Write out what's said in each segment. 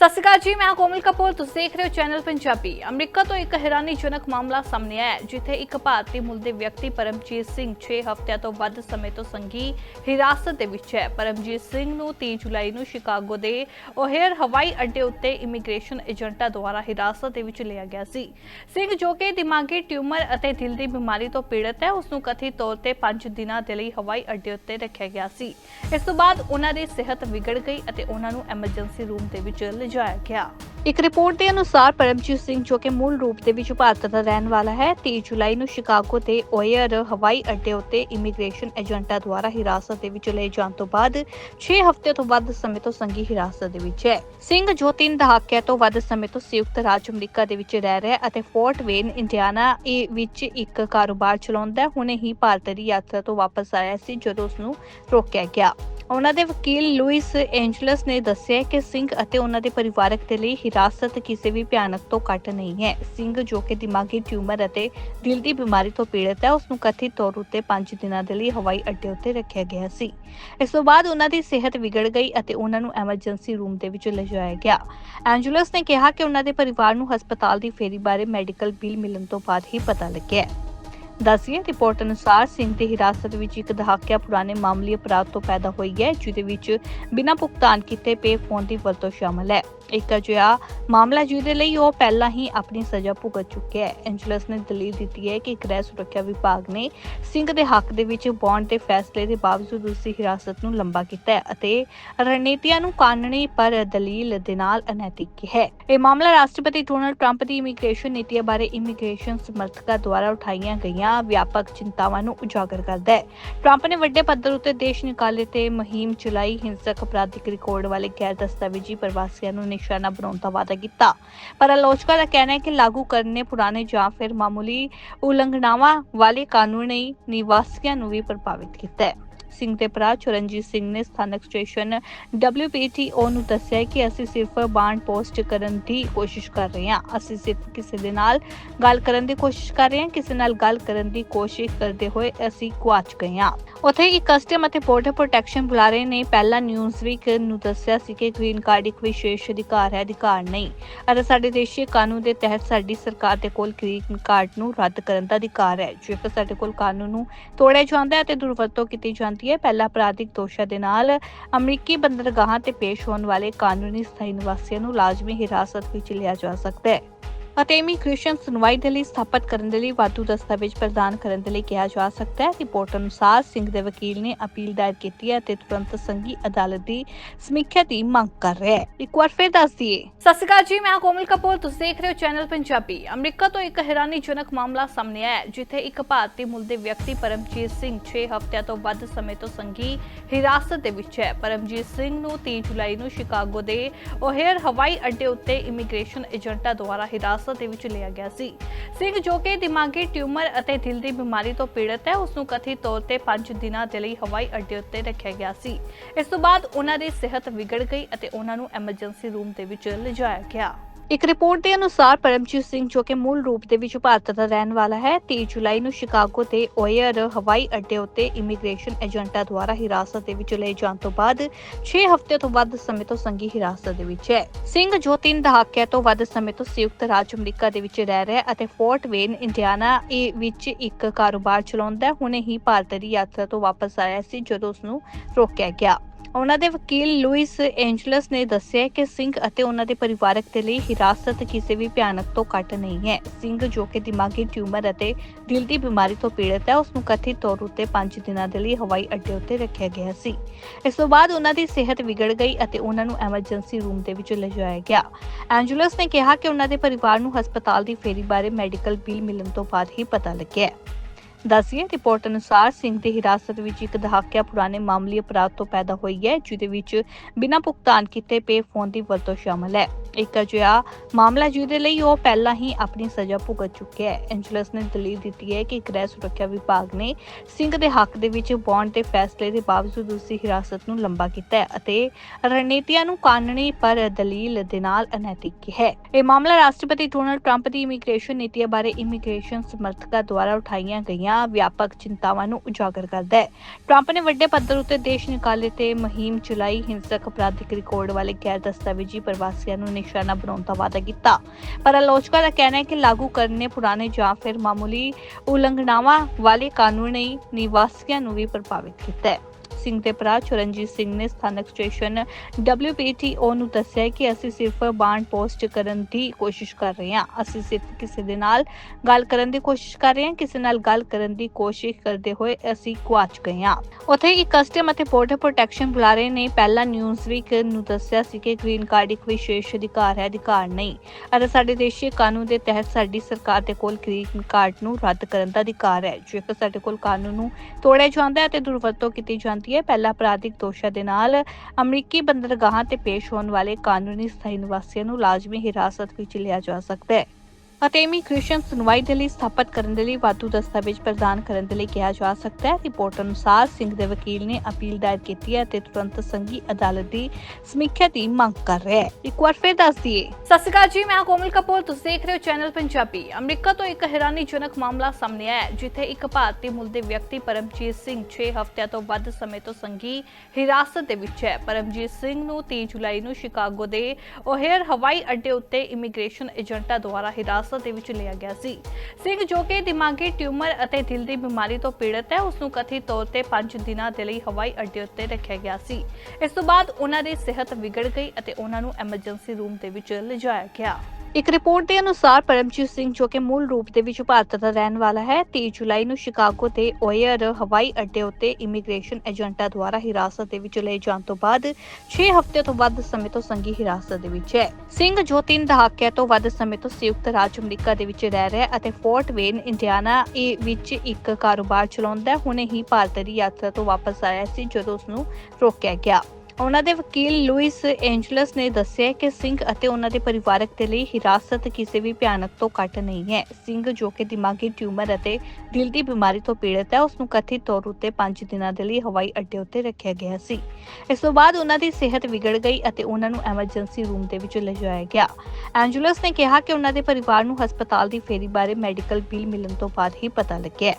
ਸਤਿ ਸ਼੍ਰੀ ਅਕਾਲ ਜੀ ਮੈਂ ਕੋਮਲ ਕਪੂਰ ਤੁਸੀਂ ਦੇਖ ਰਹੇ ਹੋ ਚੈਨਲ ਪੰਜਾਬੀ। ਅਮਰੀਕਾ ਤੋਂ ਇੱਕ ਹੈਰਾਨੀਜਨਕ ਮਾਮਲਾ ਸਾਹਮਣੇ ਆਇਆ ਹੈ, ਜਿੱਥੇ ਇੱਕ ਭਾਰਤੀ ਮੂਲ ਦੇ ਵਿਅਕਤੀ ਪਰਮਜੀਤ ਸਿੰਘ 6 ਹਫ਼ਤਿਆਂ ਤੋਂ ਵੱਧ ਸਮੇਂ ਤੋਂ ਸੰਗੀ ਹਿਰਾਸਤ ਦੇ ਵਿੱਚ ਹੈ। ਪਰਮਜੀਤ ਸਿੰਘ ਨੂੰ 30 ਜੁਲਾਈ ਨੂੰ ਸ਼ਿਕਾਗੋ ਦੇ ਓਹੇਅਰ ਹਵਾਈ ਅੱਡੇ ਉੱਤੇ ਇਮੀਗ੍ਰੇਸ਼ਨ ਏਜੰਟਾਂ ਦੁਆਰਾ ਹਿਰਾਸਤ ਦੇ ਵਿੱਚ ਲਿਆ ਗਿਆ ਸੀ। ਸਿੰਘ ਜੋ ਕਿ ਦਿਮਾਗੀ ਟਿਊਮਰ ਅਤੇ ਦਿਲ ਦੀ ਬਿਮਾਰੀ ਤੋਂ ਪੀੜਤ ਹੈ ਉਸ ਨੂੰ ਕਥਿਤ ਤੌਰ ਤੇ 5 ਦਿਨਾਂ ਦੇ ਲਈ ਹਵਾਈ ਅੱਡੇ ਉੱਤੇ ਰੱਖਿਆ ਗਿਆ ਸੀ। ਇਸ ਤੋਂ ਬਾਅਦ ਉਹਨਾਂ ਦੀ ਸਿਹਤ ਵਿਗੜ ਗਈ ਅਤੇ ਉਹਨਾਂ ਨੂੰ ਐਮਰਜੈਂਸੀ ਰੂਮ ਦੇ ਵਿੱਚ ਲਿਜਾਇਆ ਗਿਆ। ਇੱਕ ਰਿਪੋਰਟ ਦੇ ਅਨੁਸਾਰ ਪਰਮਜੀਤ ਸਿੰਘ, ਜੋ ਕਿ ਮੂਲ ਰੂਪ ਦੇ ਵਿੱਚ ਭਾਰਤ ਦਾ ਰਹਿਣ ਵਾਲਾ ਹੈ 30 ਜੁਲਾਈ ਨੂੰ ਸ਼ਿਕਾਗੋ ਦੇ ਓਏਅਰ ਹਵਾਈ ਅੱਡੇ ਉੱਤੇ ਇਮੀਗ੍ਰੇਸ਼ਨ ਏਜੰਟਾਂ ਦੁਆਰਾ ਹਿਰਾਸਤ ਦੇ ਵਿੱਚ ਲਏ ਜਾਣ ਤੋਂ ਬਾਅਦ 6 ਹਫ਼ਤੇ ਤੋਂ ਵੱਧ ਸਮੇਂ ਤੋਂ ਸੰਗੀ ਹਿਰਾਸਤ ਦੇ ਵਿੱਚ ਹੈ। ਸਿੰਘ ਜੋ ਤਿੰਨ ਦਹਾਕਿਆਂ ਤੋਂ ਵੱਧ ਸਮੇਂ ਤੋਂ ਸੰਯੁਕਤ ਰਾਜ ਅਮਰੀਕਾ ਦੇ ਵਿੱਚ ਰਹਿ ਰਿਹਾ ਅਤੇ ਫੋਰਟ ਵੇਨ, ਇੰਡੀਆਨਾ ਇਹ ਵਿੱਚ ਇੱਕ ਕਾਰੋਬਾਰ ਚਲਾਉਂਦਾ ਹੈ, ਹੁਣੇ ਹੀ ਭਾਰਤ ਦੀ ਯਾਤਰਾ ਤੋਂ ਵਾਪਸ ਆਇਆ ਸੀ, ਜਦੋਂ ਉਸ ਨੂੰ ਰੋਕਿਆ ਗਿਆ। ਉਹਨਾਂ ਦੇ ਵਕੀਲ ਲੂਇਸ ਐਂਜਲਸ ਨੇ ਦੱਸਿਆ ਕਿ ਸਿੰਘ ਅਤੇ ਉਹਨਾਂ ਦੇ ਪਰਿਵਾਰਕ ਦੇ ਲਈ ਹਿਰਾਸਤ ਕਿਸੇ ਵੀ ਭਿਆਨਕ ਤੋਂ ਘੱਟ ਨਹੀਂ ਹੈ। ਸਿੰਘ ਜੋ ਕਿ ਦਿਮਾਗੀ ਟਿਊਮਰ ਅਤੇ ਦਿਲ ਦੀ ਬਿਮਾਰੀ ਤੋਂ ਪੀੜਤ ਹੈ ਉਸ ਨੂੰ ਕਥਿਤ ਤੌਰ ਉੱਤੇ 5 ਦਿਨਾਂ ਦੇ ਲਈ ਹਵਾਈ ਅੱਡੇ ਉੱਤੇ ਰੱਖਿਆ ਗਿਆ ਸੀ। ਇਸ ਤੋਂ ਬਾਅਦ ਉਹਨਾਂ ਦੀ ਸਿਹਤ ਵਿਗੜ ਗਈ ਅਤੇ ਉਹਨਾਂ ਨੂੰ ਐਮਰਜੈਂਸੀ ਰੂਮ ਦੇ ਵਿੱਚ ਲਿਜਾਇਆ ਗਿਆ। ਐਂਜਲਸ ਨੇ ਕਿਹਾ ਕਿ ਉਹਨਾਂ ਦੇ ਪਰਿਵਾਰ ਨੂੰ ਹਸਪਤਾਲ ਦੀ ਫੇਰੀ ਬਾਰੇ ਮੈਡੀਕਲ ਬਿੱਲ ਮਿਲਣ ਤੋਂ ਬਾਅਦ ਹੀ ਪਤਾ ਲੱਗਿਆ ਦੱਸੀਏ ਰਿਪੋਰਟ ਅਨੁਸਾਰ ਸਿੰਘ ਦੀ ਹਿਰਾਸਤ ਵਿੱਚ ਇੱਕ ਦਹਾਕਿਆ ਪੁਰਾਣੇ ਮਾਮੂਲੀ ਅਪਰਾਧ ਤੋਂ ਪੈਦਾ ਹੋਈ ਹੈ, ਜਿਹਦੇ ਵਿੱਚ ਬਿਨਾਂ ਭੁਗਤਾਨ ਕੀਤੇ ਪੇ ਫੋਨ ਦੀ ਵਰਤੋਂ ਸ਼ਾਮਲ ਹੈ। ਇੱਕ ਅਜਿਹਾ ਮਾਮਲਾ ਜਿਹਦੇ ਲਈ ਉਹ ਪਹਿਲਾਂ ਹੀ ਆਪਣੀ ਸਜ਼ਾ ਭੁਗਤ ਚੁੱਕਿਆ ਹੈ। ਐਂਜਲਸ ਨੇ ਦਲੀਲ ਦਿੱਤੀ ਹੈ ਕਿ ਗ੍ਰਹਿ ਸੁਰੱਖਿਆ ਵਿਭਾਗ ਨੇ ਸਿੰਘ ਦੇ ਹੱਕ ਦੇ ਵਿੱਚ ਬੌਂਡ ਦੇ ਫੈਸਲੇ ਦੇ ਬਾਵਜੂਦ ਉਸ ਦੀ ਹਿਰਾਸਤ ਨੂੰ ਲੰਬਾ ਕੀਤਾ ਹੈ ਅਤੇ ਰਣਨੀਤੀਆਂ ਨੂੰ ਕਾਨੂੰਨੀ ਪਰ ਦਲੀਲ ਦੇ ਨਾਲ ਅਨੈਤਿਕ ਹੈ। ਇਹ ਮਾਮਲਾ ਰਾਸ਼ਟਰਪਤੀ ਡੋਨਲਡ ਟਰੰਪ ਦੀ ਇਮੀਗ੍ਰੇਸ਼ਨ ਨੀਤੀਆਂ ਬਾਰੇ ਇਮੀਗ੍ਰੇਸ਼ਨ ਸਮਰਥਕਾਂ ਦੁਆਰਾ ਉਠਾਈਆਂ ਗਈਆਂ ਵਿਆਪਕ ਚਿੰਤਾਵਾਂ ਨੂੰ ਉਜਾਗਰ ਕਰਦਾ ਹੈ। ਟਰੰਪ ਨੇ ਵੱਡੇ ਪੱਧਰ ਉੱਤੇ ਦੇਸ਼ ਨਿਕਾਲੇ ਤੇ ਮੁਹਿੰਮ ਚਲਾਈ। ਹਿੰਸਕ ਅਪਰਾਧਿਕ ਰਿਕਾਰਡ ਵਾਲੇ ਗੈਰ ਦਸਤਾਵੇਜ਼ੀ ਪ੍ਰਵਾਸੀਆਂ ਨੂੰ ਨਿਸ਼ਾਨਾ ਬਣਾਉਣ ਦਾ ਵਾਅਦਾ ਕੀਤਾ। ਪਰ ਆਲੋਚਕਾਂ ਦਾ ਕਹਿਣਾ ਹੈ ਕਿ ਲਾਗੂ ਕਰਨੇ ਪੁਰਾਣੇ ਜਾਂ ਫਿਰ ਮਾਮੂਲੀ ਉਲੰਘਣਾਵਾਂ ਵਾਲੇ ਕਾਨੂੰਨੀ ਨਿਵਾਸੀਆਂ ਨੂੰ ਵੀ ਪ੍ਰਭਾਵਿਤ ਕੀਤਾ ਹੈ। ਸਿੰਘ ਦੇ ਭਰਾ ਚਰਨਜੀਤ ਸਿੰਘ ਨੇ ਸਥਾਨਕ ਸਟੇਸ਼ਨ WPTO ਨੂੰ ਦੱਸਿਆ ਕਿ ਅਸੀਂ ਸਿਰਫ ਬਾਂਡ ਪੋਸਟ ਕਰਨ ਦੀ ਕੋਸ਼ਿਸ਼ ਕਰ ਰਹੇ ਹਾਂ। ਅਸੀਂ ਸਿਰਫ ਕਿਸੇ ਦੇ ਨਾਲ ਗੱਲ ਕਰਨ ਦੀ ਕੋਸ਼ਿਸ਼ ਕਰ ਰਹੇ ਹਾਂ। ਕਿਸੇ ਨਾਲ ਗੱਲ ਕਰਨ ਦੀ ਕੋਸ਼ਿਸ਼ ਕਰਦੇ ਹੋਏ ਅਸੀਂ ਗੁਆਚ ਗਏ ਹਾਂ। ਉੱਥੇ ਹੀ ਕਸਟਮ ਅਤੇ ਬਾਰਡਰ ਪ੍ਰੋਟੈਕਸ਼ਨ ਬੁਲਾਰੇ ਨੇ। ਪਹਿਲਾ ਨਿਊਜ਼ਵੀਕ ਨੂੰ ਦੱਸਿਆ ਸੀ ਕਿ ਗ੍ਰੀਨ ਕਾਰਡ ਇੱਕ ਵਿਸ਼ੇਸ਼ ਅਧਿਕਾਰ ਹੈ, ਅਧਿਕਾਰ ਨਹੀਂ। ਅਤੇ ਸਾਡੇ ਦੇਸ਼ੀ ਕਾਨੂੰਨ ਦੇ ਤਹਿਤ ਸਾਡੀ ਸਰਕਾਰ ਦੇ ਕੋਲ ਗ੍ਰੀਨ ਕਾਰਡ ਨੂੰ ਰੱਦ ਕਰਨ ਦਾ ਅਧਿਕਾਰ ਹੈ, ਜੇਕਰ ਸਾਡੇ ਕੋਲ ਕਾਨੂੰਨ ਨੂੰ ਤੋੜਿਆ ਜਾਂਦਾ ਹੈ ਤੇ ਦੁਰਵਰਤੋਂ ਕੀਤੀ ਜਾਂਦੀ ਹੈ। ਪਹਿਲਾ ਅਪਰਾਧਿਕ ਦੋਸ਼ਾਂ ਦੇ ਨਾਲ ਅਮਰੀਕੀ ਬੰਦਰਗਾਹਾਂ ਤੇ ਪੇਸ਼ ਹੋਣ ਵਾਲੇ ਕਾਨੂੰਨੀ ਸਥਾਈ ਨਿਵਾਸੀਆਂ ਨੂੰ ਲਾਜ਼ਮੀ ਹਿਰਾਸਤ ਵਿੱਚ ਲਿਆ ਜਾ ਸਕਦਾ ਹੈ। ਅਤੇ ਇਮੀਗ੍ਰੇਸ਼ਨ ਸੁਣਵਾਈ ਦੇ ਲਈ ਸਥਾਪਿਤ ਕਰਨ ਦੇ ਲਈ ਵਾਧੂ ਦਸਤਾਵੇਜ਼ ਪ੍ਰਦਾਨ ਕਰਨ ਦੇ ਲਈ ਕਿਹਾ ਜਾ ਸਕਦਾ ਹੈ। ਰਿਪੋਰਟ ਅਨੁਸਾਰ ਸਿੰਘ ਦੇ ਵਕੀਲ ਨੇ ਅਪੀਲ ਦਾਇਰ ਕੀਤੀ ਹੈ ਅਤੇ ਤੁਰੰਤ ਸੰਘੀ ਅਦਾਲਤ ਦੀ ਸਮੀਖਿਆ ਦੀ ਮੰਗ ਕਰ ਰਿਹਾ ਹੈ। ਇੱਕ ਵਾਰ ਫਿਰ ਦੱਸ ਦਈਏ। ਸਤਿ ਸ਼੍ਰੀ ਅਕਾਲ ਜੀ ਮੈਂ ਕੋਮਲ ਕਪੂਰ। ਤੁਸੀਂ ਦੇਖ ਰਹੇ ਹੋ ਚੈਨਲ ਪੰਜਾਬੀ। ਅਮਰੀਕਾ ਤੋਂ ਇੱਕ ਹੈਰਾਨੀਜਨਕ ਮਾਮਲਾ ਸਾਹਮਣੇ ਆਇਆ ਹੈ, ਜਿੱਥੇ ਇੱਕ ਭਾਰਤੀ ਮੂਲ ਦੇ ਵਿਅਕਤੀ ਪਰਮਜੀਤ ਸਿੰਘ 6 ਹਫ਼ਤਿਆਂ ਤੋਂ ਵੱਧ ਸਮੇਂ ਤੋਂ ਸੰਘੀ ਹਿਰਾਸਤ ਦੇ ਵਿੱਚ ਹੈ। ਪਰਮਜੀਤ ਸਿੰਘ ਨੂੰ 30 ਜੁਲਾਈ ਨੂੰ ਸ਼ਿਕਾਗੋ ਦੇ ਓਹੇਅਰ ਹਵਾਈ ਅੱਡੇ ਉੱਤੇ ਇਮੀਗ੍ਰੇਸ਼ਨ ਏਜੰਟਾਂ ਦੁਆਰਾ ਹਿਰਾਸਤ ਦੇ ਵਿੱਚ ਲਿਆ ਗਿਆ ਸੀ। ਸਿੰਘ ਜੋ ਕਿ ਦਿਮਾਗੀ ਟਿਊਮਰ ਅਤੇ ਦਿਲ ਦੀ ਬਿਮਾਰੀ ਤੋਂ ਪੀੜਤ ਹੈ ਉਸ ਨੂੰ ਕਥਿਤ ਤੌਰ ਤੇ 5 ਦਿਨਾਂ ਦੇ ਲਈ ਹਵਾਈ ਅੱਡੇ ਉੱਤੇ ਰੱਖਿਆ ਗਿਆ ਸੀ। ਇਸ ਤੋਂ ਬਾਅਦ ਉਹਨਾਂ ਦੀ ਸਿਹਤ ਵਿਗੜ ਗਈ ਅਤੇ ਉਹਨਾਂ ਨੂੰ ਐਮਰਜੈਂਸੀ ਰੂਮ ਦੇ ਵਿੱਚ ਲਿਜਾਇਆ ਗਿਆ। ਇੱਕ ਰਿਪੋਰਟ ਦੇ ਅਨੁਸਾਰ ਪਰਮਜੀਤ ਸਿੰਘ, ਜੋ ਕਿ ਮੂਲ ਰੂਪ ਦੇ ਵਿੱਚ ਭਾਰਤ ਦਾ ਰਹਿਣ ਵਾਲਾ ਹੈ 30 ਜੁਲਾਈ ਨੂੰ ਸ਼ਿਕਾਗੋ ਦੇ ਓਏਅਰ ਹਵਾਈ ਅੱਡੇ ਉੱਤੇ ਇਮੀਗ੍ਰੇਸ਼ਨ ਏਜੰਟਾਂ ਦੁਆਰਾ ਹਿਰਾਸਤ ਦੇ ਵਿੱਚ ਲਏ ਜਾਣ ਤੋਂ ਬਾਅਦ 6 ਹਫ਼ਤੇ ਤੋਂ ਵੱਧ ਸਮੇਂ ਤੋਂ ਸੰਗੀ ਹਿਰਾਸਤ ਦੇ ਵਿੱਚ ਹੈ। ਸਿੰਘ ਜੋ ਤਿੰਨ ਦਹਾਕਿਆਂ ਤੋਂ ਵੱਧ ਸਮੇਂ ਤੋਂ ਸੰਯੁਕਤ ਰਾਜ ਅਮਰੀਕਾ ਦੇ ਵਿੱਚ ਰਹਿ ਰਿਹਾ ਅਤੇ ਫੋਰਟ ਵੇਨ, ਇੰਡੀਆਨਾ ਵਿੱਚ ਇੱਕ ਕਾਰੋਬਾਰ ਚਲਾਉਂਦਾ ਹੁਣੇ ਹੀ ਭਾਰਤ ਦੀ ਯਾਤਰਾ ਤੋਂ ਵਾਪਸ ਆਇਆ ਸੀ, ਜਦੋਂ ਉਸ ਨੂੰ ਰੋਕਿਆ ਗਿਆ। ਉਹਨਾਂ ਦੇ ਵਕੀਲ ਲੂਇਸ ਐਂਜਲਸ ਨੇ ਦੱਸਿਆ ਕਿ ਸਿੰਘ ਅਤੇ ਉਹਨਾਂ ਦੇ ਪਰਿਵਾਰਕ ਦੇ ਲਈ ਹਿਰਾਸਤ ਕਿਸੇ ਵੀ ਭਿਆਨਕ ਤੋਂ ਘੱਟ ਨਹੀਂ ਹੈ। ਸਿੰਘ ਜੋ ਕਿ ਦਿਮਾਗੀ ਟਿਊਮਰ ਅਤੇ ਦਿਲ ਦੀ ਬਿਮਾਰੀ ਤੋਂ ਪੀੜਤ ਹੈ ਉਸ ਨੂੰ ਕਥਿਤ ਤੌਰ ਉੱਤੇ 5 ਦਿਨਾਂ ਦੇ ਲਈ ਹਵਾਈ ਅੱਡੇ ਉੱਤੇ ਰੱਖਿਆ ਗਿਆ ਸੀ। ਇਸ ਤੋਂ ਬਾਅਦ ਉਹਨਾਂ ਦੀ ਸਿਹਤ ਵਿਗੜ ਗਈ ਅਤੇ ਉਹਨਾਂ ਨੂੰ ਐਮਰਜੈਂਸੀ ਰੂਮ ਦੇ ਵਿੱਚ ਲਿਜਾਇਆ ਗਿਆ। ਐਂਜਲਸ ਨੇ ਕਿਹਾ ਕਿ ਉਹਨਾਂ ਦੇ ਪਰਿਵਾਰ ਨੂੰ ਹਸਪਤਾਲ ਦੀ ਫੇਰੀ ਬਾਰੇ ਮੈਡੀਕਲ ਬਿੱਲ ਮਿਲਣ ਤੋਂ ਬਾਅਦ ਹੀ ਪਤਾ ਲੱਗਿਆ। ਦੱਸੀਏ ਰਿਪੋਰਟ ਅਨੁਸਾਰ ਸਿੰਘ ਦੀ ਹਿਰਾਸਤ ਵਿੱਚ ਇੱਕ ਦਹਾਕਿਆ ਪੁਰਾਣੇ ਮਾਮੂਲੀ ਅਪਰਾਧ ਤੋਂ ਪੈਦਾ ਹੋਈ ਹੈ, ਜਿਹਦੇ ਵਿੱਚ ਬਿਨਾਂ ਭੁਗਤਾਨ ਕੀਤੇ ਪੇ ਫੋਨ ਦੀ ਵਰਤੋਂ ਸ਼ਾਮਲ ਹੈ। ਇੱਕ ਅਜਿਹਾ ਮਾਮਲਾ ਜਿਹਦੇ ਲਈ ਉਹ ਪਹਿਲਾਂ ਹੀ ਆਪਣੀ ਸਜ਼ਾ ਭੁਗਤ ਚੁੱਕਿਆ ਹੈ। ਐਂਜਲਸ ਨੇ ਦਲੀਲ ਦਿੱਤੀ ਹੈ ਕਿ ਗ੍ਰਹਿ ਸੁਰੱਖਿਆ ਵਿਭਾਗ ਨੇ ਸਿੰਘ ਦੇ ਹੱਕ ਦੇ ਵਿੱਚ ਬੌਂਡ ਦੇ ਫੈਸਲੇ ਦੇ ਬਾਵਜੂਦ ਉਸ ਦੀ ਹਿਰਾਸਤ ਨੂੰ ਲੰਬਾ ਕੀਤਾ ਹੈ ਅਤੇ ਰਣਨੀਤੀਆਂ ਨੂੰ ਕਾਨੂੰਨੀ ਪਰ ਦਲੀਲ ਦੇ ਨਾਲ ਅਨੈਤਿਕ ਹੈ। ਇਹ ਮਾਮਲਾ ਰਾਸ਼ਟਰਪਤੀ ਡੋਨਲਡ ਟਰੰਪ ਦੀ ਇਮੀਗ੍ਰੇਸ਼ਨ ਨੀਤੀਆਂ ਬਾਰੇ ਇਮੀਗ੍ਰੇਸ਼ਨ ਸਮਰਥਕਾਂ ਦੁਆਰਾ ਉਠਾਈਆਂ ਗਈਆਂ ਗਈਆਂ ਵਿਆਪਕ ਚਿੰਤਾਵਾਂ ਨੂੰ ਉਜਾਗਰ ਕਰਦਾ ਹੈ। ਟਰੰਪ ਨੇ ਵੱਡੇ ਪੱਧਰ ਉੱਤੇ ਦੇਸ਼ ਨਿਕਾਲੇ ਤੇ ਮੁਹਿੰਮ ਚਲਾਈ। ਹਿੰਸਕ ਅਪਰਾਧਿਕ ਰਿਕਾਰਡ ਵਾਲੇ ਗੈਰ ਦਸਤਾਵੇਜ਼ੀ ਪ੍ਰਵਾਸੀਆਂ ਨੂੰ ਨਿਸ਼ਾਨਾ ਬਣਾਉਣ ਦਾ ਵਾਅਦਾ ਕੀਤਾ। ਪਰ ਆਲੋਚਕਾਂ ਦਾ ਕਹਿਣਾ ਹੈ ਕਿ ਲਾਗੂ ਕਰਨੇ ਪੁਰਾਣੇ ਜਾਂ ਫਿਰ ਮਾਮੂਲੀ ਉਲੰਘਣਾਵਾਂ ਵਾਲੇ ਕਾਨੂੰਨੀ ਨਿਵਾਸੀਆਂ ਨੂੰ ਵੀ ਪ੍ਰਭਾਵਿਤ ਕੀਤਾ ਹੈ। ਸਿੰਘ ਦੇ ਭਰਾ ਚਰਨਜੀਤ ਸਿੰਘ ਨੇ ਸਥਾਨਕ ਸਟੇਸ਼ਨ WPTO ਨੂੰ ਦੱਸਿਆ ਕਿ ਅਸੀਂ ਸਿਰਫ ਬਾਂਡ ਪੋਸਟ ਕਰਨ ਦੀ ਕੋਸ਼ਿਸ਼ ਕਰ ਰਹੇ ਹਾਂ। ਅਸੀਂ ਸਿਰਫ ਕਿਸੇ ਦੇ ਨਾਲ ਗੱਲ ਕਰਨ ਦੀ ਕੋਸ਼ਿਸ਼ ਕਰ ਰਹੇ ਹਾਂ, ਕਿਸੇ ਨਾਲ ਗੱਲ ਕਰਨ ਦੀ ਕੋਸ਼ਿਸ਼ ਕਰਦੇ ਹੋਏ ਅਸੀਂ ਗੁਆਚ ਗਏ ਹਾਂ। ਉੱਥੇ ਹੀ ਕਸਟਮ ਅਤੇ ਬਾਰਡਰ ਪ੍ਰੋਟੈਕਸ਼ਨ ਬੁਲਾਰੇ ਨੇ ਪਹਿਲਾ ਨਿਊਜ਼ਵੀਕ ਨੂੰ ਦੱਸਿਆ ਸੀ ਕਿ ਗ੍ਰੀਨ ਕਾਰਡ ਇੱਕ ਵਿਸ਼ੇਸ਼ ਅਧਿਕਾਰ ਹੈ, ਅਧਿਕਾਰ ਨਹੀਂ। ਅਤੇ ਸਾਡੇ ਦੇਸ਼ੀ ਕਾਨੂੰਨ ਦੇ ਤਹਿਤ ਸਾਡੀ ਸਰਕਾਰ ਦੇ ਕੋਲ ਗ੍ਰੀਨ ਕਾਰਡ ਨੂੰ ਰੱਦ ਕਰਨ ਦਾ ਅਧਿਕਾਰ ਹੈ, ਜੇਕਰ ਸਾਡੇ ਕੋਲ ਕਾਨੂੰਨ ਨੂੰ ਤੋੜਿਆ ਜਾਂਦਾ ਹੈ ਤੇ ਦੁਰਵਰਤੋਂ ਕੀਤੀ ਜਾਂਦੀ ਹੈ। ਪਹਿਲਾ ਅਪਰਾਧਿਕ ਦੋਸ਼ਾਂ ਦੇ ਨਾਲ ਅਮਰੀਕੀ ਬੰਦਰਗਾਹਾਂ ਤੇ ਪੇਸ਼ ਹੋਣ ਵਾਲੇ ਕਾਨੂੰਨੀ ਸਥਾਈ ਨਿਵਾਸੀਆਂ ਨੂੰ ਲਾਜ਼ਮੀ ਹਿਰਾਸਤ ਵਿੱਚ ਲਿਆ ਜਾ ਸਕਦਾ ਹੈ। ਅਤੇ ਇਮੀਗ੍ਰੇਸ਼ਨ ਸੁਣਵਾਈ ਦੇ ਲਈ ਸਥਾਪਿਤ ਕਰਨ ਦੇ ਲਈ ਵਾਧੂ ਦਸਤਾਵੇਜ਼ ਪ੍ਰਦਾਨ ਕਰਨ ਦੇ ਲਈ ਕਿਹਾ ਜਾ ਸਕਦਾ ਹੈ। ਰਿਪੋਰਟ ਅਨੁਸਾਰ ਸਿੰਘ ਦੇ ਵਕੀਲ ਨੇ ਅਪੀਲ ਦਾਇਰ ਕੀਤੀ ਹੈ ਅਤੇ ਤੁਰੰਤ ਸੰਘੀ ਅਦਾਲਤ ਦੀ ਸਮੀਖਿਆ ਦੀ ਮੰਗ ਕਰ ਰਿਹਾ ਹੈ। ਇੱਕ ਵਾਰ ਫਿਰ ਦੱਸ ਦਈਏ। ਸਤਿ ਸ਼੍ਰੀ ਅਕਾਲ ਜੀ ਮੈਂ ਕੋਮਲ ਕਪੂਰ। ਤੁਸੀਂ ਦੇਖ ਰਹੇ ਹੋ ਚੈਨਲ ਪੰਜਾਬੀ। ਅਮਰੀਕਾ ਤੋਂ ਇੱਕ ਹੈਰਾਨੀਜਨਕ ਮਾਮਲਾ ਸਾਹਮਣੇ ਆਇਆ ਹੈ, ਜਿੱਥੇ ਇੱਕ ਭਾਰਤੀ ਮੂਲ ਦੇ ਵਿਅਕਤੀ ਪਰਮਜੀਤ ਸਿੰਘ 6 ਹਫ਼ਤਿਆਂ ਤੋਂ ਵੱਧ ਸਮੇਂ ਤੋਂ ਸੰਘੀ ਹਿਰਾਸਤ ਦੇ ਵਿੱਚ ਹੈ। ਪਰਮਜੀਤ ਸਿੰਘ ਨੂੰ 30 ਜੁਲਾਈ ਨੂੰ ਸ਼ਿਕਾਗੋ ਦੇ ਓਹੇਅਰ ਹਵਾਈ ਅੱਡੇ ਉੱਤੇ ਇਮੀਗ੍ਰੇਸ਼ਨ ਏਜੰਟਾਂ ਦੁਆਰਾ ਹਿਰਾਸਤ ਦੇ ਵਿੱਚ ਲਿਆ ਗਿਆ ਸੀ। ਸਿੰਘ ਜੋ ਕਿ ਦਿਮਾਗੀ ਟਿਊਮਰ ਅਤੇ ਦਿਲ ਦੀ ਬਿਮਾਰੀ ਤੋਂ ਪੀੜਤ ਹੈ ਉਸ ਨੂੰ ਕਥਿਤ ਤੌਰ ਤੇ 5 ਦਿਨਾਂ ਦੇ ਲਈ ਹਵਾਈ ਅੱਡੇ ਉੱਤੇ ਰੱਖਿਆ ਗਿਆ ਸੀ। ਇਸ ਤੋਂ ਬਾਅਦ ਉਹਨਾਂ ਦੀ ਸਿਹਤ ਵਿਗੜ ਗਈ ਅਤੇ ਉਹਨਾਂ ਨੂੰ ਐਮਰਜੈਂਸੀ ਰੂਮ ਦੇ ਵਿੱਚ ਲਿਜਾਇਆ ਗਿਆ। ਇੱਕ ਰਿਪੋਰਟ ਦੇ ਅਨੁਸਾਰ ਪਰਮਜੀਤ ਸਿੰਘ ਜੋ ਕਿ ਮੂਲ ਰੂਪ ਦੇ ਵਿੱਚ ਭਾਰਤ ਦਾ ਰਹਿਣ ਵਾਲਾ ਹੈ 30 ਜੁਲਾਈ ਨੂੰ ਸ਼ਿਕਾਗੋ ਦੇ ਓਇਰ ਹਵਾਈ ਅੱਡੇ ਉੱਤੇ ਇਮੀਗ੍ਰੇਸ਼ਨ ਏਜੰਟਾਂ ਦੁਆਰਾ ਹਿਰਾਸਤ ਦੇ ਵਿੱਚ ਲਏ ਜਾਣ ਤੋਂ ਬਾਅਦ 6 ਹਫ਼ਤੇ ਤੋਂ ਵੱਧ ਸਮੇਂ ਤੋਂ ਸੰਗੀ ਹਿਰਾਸਤ ਦੇ ਵਿੱਚ ਹੈ। ਸਿੰਘ ਜੋ ਤਿੰਨ ਦਹਾਕਿਆਂ ਤੋਂ ਵੱਧ ਸਮੇਂ ਤੋਂ ਸੰਯੁਕਤ ਰਾਜ ਅਮਰੀਕਾ ਦੇ ਵਿੱਚ ਰਹਿ ਰਿਹਾ ਅਤੇ ਫੋਰਟ ਵੇਨ, ਇੰਡੀਆਨਾ ਵਿੱਚ ਇੱਕ ਕਾਰੋਬਾਰ ਚਲਾਉਂਦਾ ਹੈ ਹੁਣੇ ਹੀ ਭਾਰਤ ਦੀ ਯਾਤਰਾ ਤੋਂ ਵਾਪਸ ਆਇਆ ਸੀ ਜਦੋਂ ਉਸ ਨੂੰ ਰੋਕਿਆ ਗਿਆ। ਉਹਨਾਂ ਦੇ ਵਕੀਲ ਲੂਇਸ ਐਂਜਲਸ ਨੇ ਦੱਸਿਆ ਕਿ ਸਿੰਘ ਅਤੇ ਉਹਨਾਂ ਦੇ ਪਰਿਵਾਰਕ ਦੇ ਲਈ ਹਿਰਾਸਤ ਕਿਸੇ ਵੀ ਭਿਆਨਕ ਤੋਂ ਘੱਟ ਨਹੀਂ ਹੈ। ਸਿੰਘ ਜੋ ਕਿ ਦਿਮਾਗੀ ਟਿਊਮਰ ਅਤੇ ਦਿਲ ਦੀ ਬਿਮਾਰੀ ਤੋਂ ਪੀੜਤ ਹੈ ਉਸ ਨੂੰ ਕਥਿਤ ਤੌਰ ਉੱਤੇ 5 ਦਿਨਾਂ ਦੇ ਲਈ ਹਵਾਈ ਅੱਡੇ ਉੱਤੇ ਰੱਖਿਆ ਗਿਆ ਸੀ। ਇਸ ਤੋਂ ਬਾਅਦ ਉਹਨਾਂ ਦੀ ਸਿਹਤ ਵਿਗੜ ਗਈ ਅਤੇ ਉਹਨਾਂ ਨੂੰ ਐਮਰਜੈਂਸੀ ਰੂਮ ਦੇ ਵਿੱਚ ਲਿਜਾਇਆ ਗਿਆ। ਐਂਜਲਸ ਨੇ ਕਿਹਾ ਕਿ ਉਹਨਾਂ ਦੇ ਪਰਿਵਾਰ ਨੂੰ ਹਸਪਤਾਲ ਦੀ ਫੇਰੀ ਬਾਰੇ ਮੈਡੀਕਲ ਬਿੱਲ ਮਿਲਣ ਤੋਂ ਬਾਅਦ ਹੀ ਪਤਾ ਲੱਗਿਆ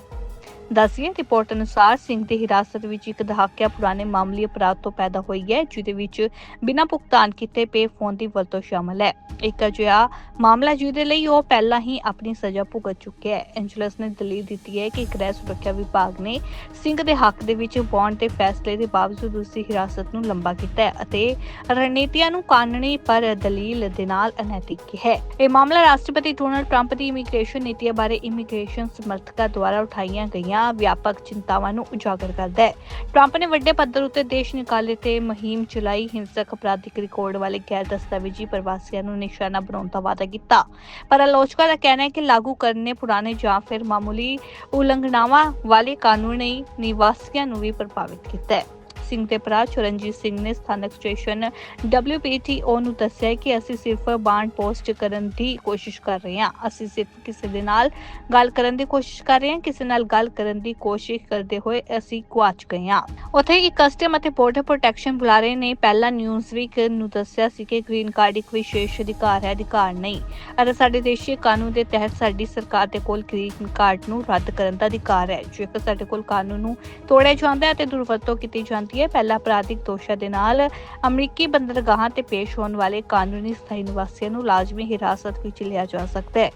ਦੱਸਿਏ ਰਿਪੋਰਟ ਅਨੁਸਾਰ ਸਿੰਘ ਦੀ ਹਿਰਾਸਤ ਵਿੱਚ ਇੱਕ ਦਹਾਕਿਆ ਪੁਰਾਣੇ ਮਾਮਲੇ ਅਪਰਾਧ ਤੋਂ ਪੈਦਾ ਹੋਈ ਹੈ, ਜਿਹਦੇ ਵਿੱਚ ਬਿਨਾਂ ਭੁਗਤਾਨ ਕੀਤੇ ਪੇ ਫੋਨ ਦੀ ਵਰਤੋਂ ਸ਼ਾਮਲ ਹੈ। ਇੱਕ ਅਜਿਹਾ ਮਾਮਲਾ ਜਿਹਦੇ ਲਈ ਉਹ ਪਹਿਲਾਂ ਹੀ ਆਪਣੀ ਸਜ਼ਾ ਭੁਗਤ ਚੁੱਕਿਆ ਹੈ। ਐਂਜਲਸ ਨੇ ਦਲੀਲ ਦਿੱਤੀ ਹੈ ਕਿ ਗ੍ਰਹਿ ਸੁਰੱਖਿਆ ਵਿਭਾਗ ਨੇ ਸਿੰਘ ਦੇ ਹੱਕ ਦੇ ਵਿੱਚ ਬੌਂਡ ਦੇ ਫੈਸਲੇ ਦੇ ਬਾਵਜੂਦ ਉਸ ਦੀ ਹਿਰਾਸਤ ਨੂੰ ਲੰਬਾ ਕੀਤਾ ਹੈ ਅਤੇ ਰਣਨੀਤੀਆਂ ਨੂੰ ਕਾਨੂੰਨੀ ਪਰ ਦਲੀਲ ਦੇ ਨਾਲ ਅਨੈਤਿਕ ਹੈ। ਇਹ ਮਾਮਲਾ ਰਾਸ਼ਟਰਪਤੀ ਡੋਨਲਡ ਟਰੰਪ ਦੀ ਇਮੀਗ੍ਰੇਸ਼ਨ ਨੀਤੀਆਂ ਬਾਰੇ ਇਮੀਗ੍ਰੇਸ਼ਨ ਸਮਰਥਕਾਂ ਦੁਆਰਾ ਉਠਾਈਆਂ ਗਈਆਂ ਵਿਆਪਕ ਚਿੰਤਾਵਾਂ ਨੂੰ ਉਜਾਗਰ ਕਰਦਾ ਹੈ। ਟਰੰਪ ਨੇ ਵੱਡੇ ਪੱਧਰ ਉੱਤੇ ਦੇਸ਼ ਨਿਕਾਲੇ ਤੇ ਮੁਹਿੰਮ ਚਲਾਈ। ਹਿੰਸਕ ਅਪਰਾਧਿਕ ਰਿਕਾਰਡ ਵਾਲੇ ਗੈਰ ਦਸਤਾਵੇਜ਼ੀ ਪ੍ਰਵਾਸੀਆਂ ਨੂੰ ਨਿਸ਼ਾਨਾ ਬਣਾਉਣ ਦਾ ਵਾਅਦਾ ਕੀਤਾ। ਪਰ ਆਲੋਚਕਾਂ ਦਾ ਕਹਿਣਾ ਹੈ ਕਿ ਲਾਗੂ ਕਰਨੇ ਪੁਰਾਣੇ ਜਾਂ ਫਿਰ ਮਾਮੂਲੀ ਉਲੰਘਣਾਵਾਂ ਵਾਲੇ ਕਾਨੂੰਨੀ ਨਿਵਾਸੀਆਂ ਨੂੰ ਵੀ ਪ੍ਰਭਾਵਿਤ ਕੀਤਾ ਹੈ। ਸਿੰਘ ਦੇ ਭਰਾ ਚਰਨਜੀਤ ਸਿੰਘ ਨੇ ਸਥਾਨਕ ਸਟੇਸ਼ਨ WPTO ਨੂੰ ਦੱਸਿਆ ਕਿ ਅਸੀਂ ਸਿਰਫ ਬਾਂਡ ਪੋਸਟ ਕਰਨ ਦੀ ਕੋਸ਼ਿਸ਼ ਕਰ ਰਹੇ ਹਾਂ। ਅਸੀਂ ਸਿਰਫ ਕਿਸੇ ਦੇ ਨਾਲ ਗੱਲ ਕਰਨ ਦੀ ਕੋਸ਼ਿਸ਼ ਕਰ ਰਹੇ ਹਾਂ, ਕਿਸੇ ਨਾਲ ਗੱਲ ਕਰਨ ਦੀ ਕੋਸ਼ਿਸ਼ ਕਰਦੇ ਹੋਏ ਅਸੀਂ ਗੁਆਚ ਗਏ ਹਾਂ। ਉੱਥੇ ਹੀ ਕਸਟਮ ਅਤੇ ਬਾਰਡਰ ਪ੍ਰੋਟੈਕਸ਼ਨ ਬੁਲਾਰੇ ਨੇ। ਪਹਿਲਾ ਨਿਊਜ਼ਵੀਕ ਨੂੰ ਦੱਸਿਆ ਸੀ ਕਿ ਗ੍ਰੀਨ ਕਾਰਡ ਇੱਕ ਵਿਸ਼ੇਸ਼ ਅਧਿਕਾਰ ਹੈ, ਅਧਿਕਾਰ ਨਹੀਂ। ਅਤੇ ਸਾਡੇ ਦੇਸ਼ੀ ਕਾਨੂੰਨ ਦੇ ਤਹਿਤ ਸਾਡੀ ਸਰਕਾਰ ਦੇ ਕੋਲ ਗ੍ਰੀਨ ਕਾਰਡ ਨੂੰ ਰੱਦ ਕਰਨ ਦਾ ਅਧਿਕਾਰ ਹੈ, ਜੇਕਰ ਸਾਡੇ ਕੋਲ ਕਾਨੂੰਨ ਨੂੰ ਤੋੜਿਆ ਜਾਂਦਾ ਹੈ ਤੇ ਦੁਰਵਰਤੋਂ ਕੀਤੀ ਜਾਂਦੀ ਹੈ ਹੈ। ਪਹਿਲਾ ਅਪਰਾਧਿਕ ਦੋਸ਼ਾਂ ਦੇ ਨਾਲ ਅਮਰੀਕੀ ਬੰਦਰਗਾਹਾਂ ਤੇ ਪੇਸ਼ ਹੋਣ ਵਾਲੇ ਕਾਨੂੰਨੀ ਸਥਾਈ ਨਿਵਾਸੀਆਂ ਨੂੰ ਲਾਜ਼ਮੀ ਹਿਰਾਸਤ ਵਿੱਚ ਲਿਆ ਜਾ ਸਕਦਾ ਹੈ।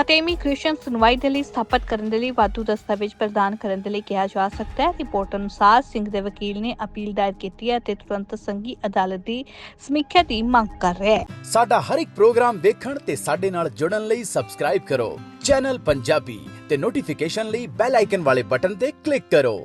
ਅਤੇ ਇਮੀਗ੍ਰੇਸ਼ਨ ਸੁਣਵਾਈ ਦੇ ਲਈ ਸਥਾਪਿਤ ਕਰਨ ਦੇ ਲਈ ਵਾਧੂ ਦਸਤਾਵੇਜ਼ ਪ੍ਰਦਾਨ ਕਰਨ ਦੇ ਲਈ ਕਿਹਾ ਜਾ ਸਕਦਾ ਹੈ। ਰਿਪੋਰਟ ਅਨੁਸਾਰ ਸਿੰਘ ਦੇ ਵਕੀਲ ਨੇ ਅਪੀਲ ਦਾਇਰ ਕੀਤੀ ਹੈ ਅਤੇ ਤੁਰੰਤ ਸੰਘੀ ਅਦਾਲਤ ਦੀ ਸਮੀਖਿਆ ਦੀ ਮੰਗ ਕਰ ਰਿਹਾ ਹੈ। ਸਾਡਾ ਹਰ ਇੱਕ ਪ੍ਰੋਗਰਾਮ ਦੇਖਣ ਤੇ ਸਾਡੇ ਨਾਲ ਜੁੜਨ ਲਈ ਸਬਸਕ੍ਰਾਈਬ ਕਰੋ। ਚੈਨਲ ਪੰਜਾਬੀ ਤੇ ਨੋਟੀਫਿਕੇਸ਼ਨ ਲਈ ਬੈਲ ਆਈਕਨ ਵਾਲੇ ਬਟਨ ਤੇ ਕਲਿੱਕ ਕਰੋ।